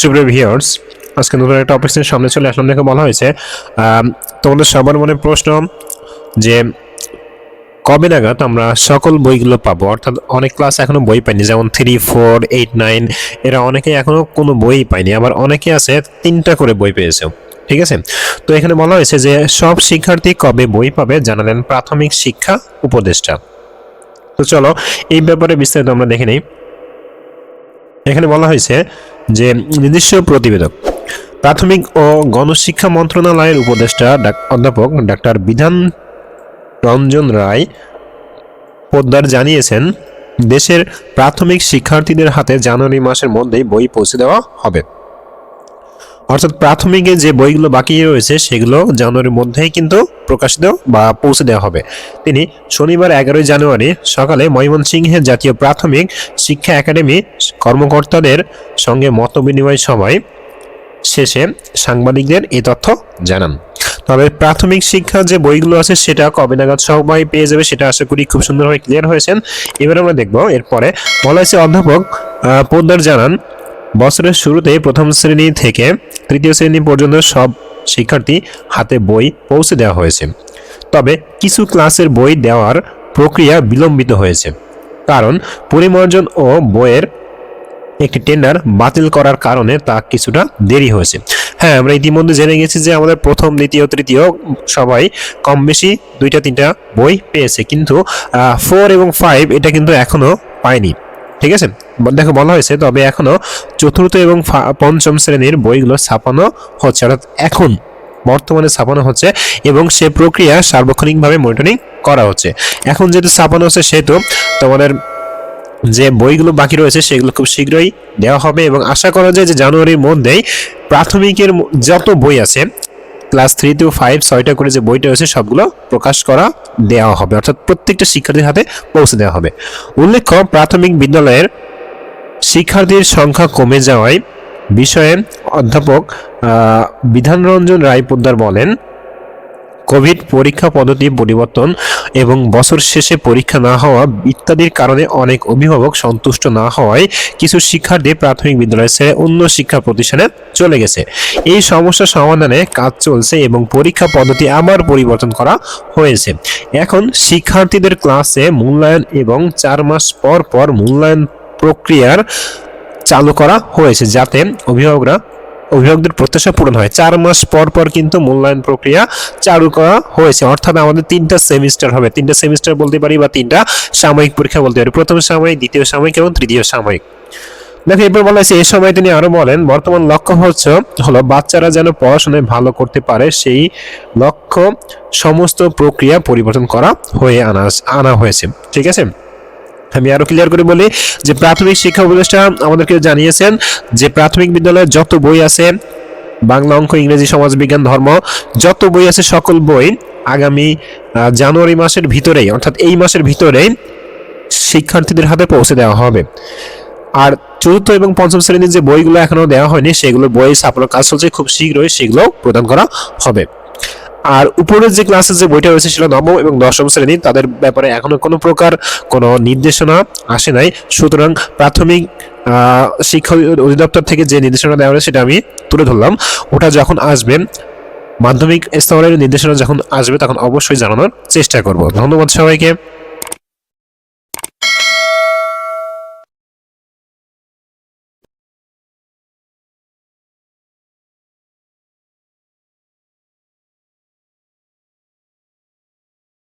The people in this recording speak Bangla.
সুপ্রিয় ভিউয়ার্স আজকে নতুন একটা অফিসের সামনে চলে আসলাম। দেখে, বলা হয়েছে তোমাদের সবার মনে প্রশ্ন যে, কবে নাগাদ আমরা সকল বইগুলো পাবো? অর্থাৎ অনেক ক্লাস এখনও বই পাইনি, যেমন থ্রি ফোর এইট নাইন এরা অনেকে এখনও কোনো বই পায়নি আবার অনেকে আছে, তিনটা করে বই পেয়েছে। ঠিক আছে? তো এখানে বলা হয়েছে যে, সব শিক্ষার্থী কবে বই পাবে? জানালেন প্রাথমিক শিক্ষা উপদেষ্টা। তো চলো, এই ব্যাপারে বিস্তারিত আমরা দেখে নিই। এখানে বলা হয়েছে যে নির্দিষ্ট প্রতিবেদক, প্রাথমিক ও গণশিক্ষা মন্ত্রণালয়ের উপদেষ্টা অধ্যাপক ডাক্তার বিধান রঞ্জন রায় পোদ্দার জানিয়েছেন, দেশের প্রাথমিক শিক্ষার্থীদের হাতে জানুয়ারি মাসের মধ্যেই বই পৌঁছে দেওয়া হবে। অর্থাৎ প্রাথমিকে যে বইগুলো বাকি রয়েছে সেগুলো জানুয়ারির মধ্যেই কিন্তু প্রকাশিত বা পৌঁছে দেওয়া হবে। তিনি শনিবার এগারোই জানুয়ারি সকালে ময়মনসিংহের জাতীয় প্রাথমিক শিক্ষা একাডেমি কর্মকর্তাদের সঙ্গে মতবিনিময় সভায় শেষে সাংবাদিকদের এই তথ্য জানান। তবে প্রাথমিক শিক্ষা যে বইগুলো আছে সেটা কবে নাগাদ সবাই পেয়ে যাবে সেটা আশা করি খুব সুন্দরভাবে ক্লিয়ার হয়েছেন। এবার আমরা দেখব এরপরে বলা হয়েছে অধ্যাপক পোদ্দার জানান, বছরের শুরুতে প্রথম শ্রেণি থেকে তৃতীয় শ্রেণি পর্যন্ত সব শিক্ষার্থী হাতে বই পৌঁছে দেওয়া হয়েছে। তবে কিছু ক্লাসের বই দেওয়ার প্রক্রিয়া বিলম্বিত হয়েছে। কারণ পরিমার্জন ও বইয়ের একটি টেন্ডার বাতিল করার কারণে তা কিছুটা দেরি হয়েছে। হ্যাঁ আমরা ইতিমধ্যে জেনে গেছি যে আমাদের প্রথম, দ্বিতীয়, তৃতীয় সবাই কম বেশি দুইটা, তিনটা বই পেয়েছে। কিন্তু ফোর এবং ফাইভ এটা কিন্তু এখনও পায়নি। ঠিক আছে? দেখো, বলা হয়েছে, তবে এখনও চতুর্থ এবং পঞ্চম শ্রেণির বইগুলো ছাপানো হচ্ছে, অর্থাৎ এখন বর্তমানে ছাপানো হচ্ছে এবং সে প্রক্রিয়া সার্বক্ষণিকভাবে মনিটরিং করা হচ্ছে। এখন যেহেতু ছাপানো হচ্ছে, সেহেতু তোমাদের যে বইগুলো বাকি রয়েছে, সেগুলো খুব শীঘ্রই দেওয়া হবে এবং আশা করা যায় যে জানুয়ারির মধ্যেই প্রাথমিকের যত বই আছে, ক্লাস থ্রি টু ফাইভ, ছয়টা করে যে বইটা রয়েছে, সবগুলো প্রকাশ করা দেওয়া হবে, অর্থাৎ প্রত্যেকটা শিক্ষার্থীর হাতে পৌঁছে দেওয়া হবে। উল্লেখ্য, প্রাথমিক বিদ্যালয়ের শিক্ষার্থীর সংখ্যা কমে যাওয়ায় বিষয়ে অধ্যাপক বিধানরঞ্জন রায় পোদ্দার বলেন, কোভিড পরীক্ষা পদ্ধতি পরিবর্তন এবং বছর শেষে পরীক্ষা না হওয়া ইত্যাদির কারণে অনেক অভিভাবক সন্তুষ্ট না হওয়ায় কিছু শিক্ষার্থী প্রাথমিক বিদ্যালয় ছেড়ে অন্য শিক্ষা প্রতিষ্ঠানে চলে গেছে। এই সমস্যা সমাধানে কাজ চলছে এবং পরীক্ষা পদ্ধতি আবার পরিবর্তন করা হয়েছে। এখন শিক্ষার্থীদের ক্লাসে মূল্যায়ন এবং চার মাস পর পর মূল্যায়ন প্রক্রিয়ার চালু করা হয়েছে যাতে অভিভাবকরা, অভিভাবকদের প্রত্যাশা পূরণ হয়। চার মাস পর পর কিন্তু মূল্যায়ন প্রক্রিয়া চালু করা হয়েছে। অর্থাৎ আমাদের তিনটা সেমিস্টার হবে। তিনটা সেমিস্টার বলতে পারি বা তিনটা সাময়িক পরীক্ষা বলতে পারি। প্রথম সাময়িক, দ্বিতীয় সাময়িক এবং তৃতীয় সাময়িক। দেখো, এরপর বলা হয়েছে এই সময় তিনি আরও বলেন, বর্তমান লক্ষ্য হচ্ছে, হলো বাচ্চারা যেন পড়াশোনায় ভালো করতে পারে, সেই লক্ষ্য সমস্ত প্রক্রিয়া পরিবর্তন করা হয়ে আনা আনা হয়েছে। ঠিক আছে? আমি আরও ক্লিয়ার করে বলি যে প্রাথমিক শিক্ষা উপদেষ্টা আমাদেরকে জানিয়েছেন যে প্রাথমিক বিদ্যালয়ে যত বই আছে, বাংলা অঙ্ক, ইংরেজি সমাজবিজ্ঞান ধর্ম, যত বই আছে, সকল বই আগামী জানুয়ারি মাসের ভিতরেই, অর্থাৎ এই মাসের ভিতরেই শিক্ষার্থীদের হাতে পৌঁছে দেওয়া হবে। আর চতুর্থ এবং পঞ্চম শ্রেণির যে বইগুলো এখনও দেওয়া হয়নি, সেগুলো বই ছাপানোর কাজ চলছে, খুব শীঘ্রই সেগুলো প্রদান করা হবে। আর উপরের যে ক্লাসে যে বইটা রয়েছে সেটা নবম এবং দশম শ্রেণি, তাদের ব্যাপারে এখনও কোনো প্রকার কোনো নির্দেশনা আসে নাই। সুতরাং প্রাথমিক শিক্ষা অধিদপ্তর থেকে যে নির্দেশনা দেওয়া হয়েছে সেটা আমি তুলে ধরলাম। ওটা যখন আসবে, মাধ্যমিক স্তরের নির্দেশনা যখন আসবে তখন অবশ্যই জানানোর চেষ্টা করব। ধন্যবাদ সবাইকে।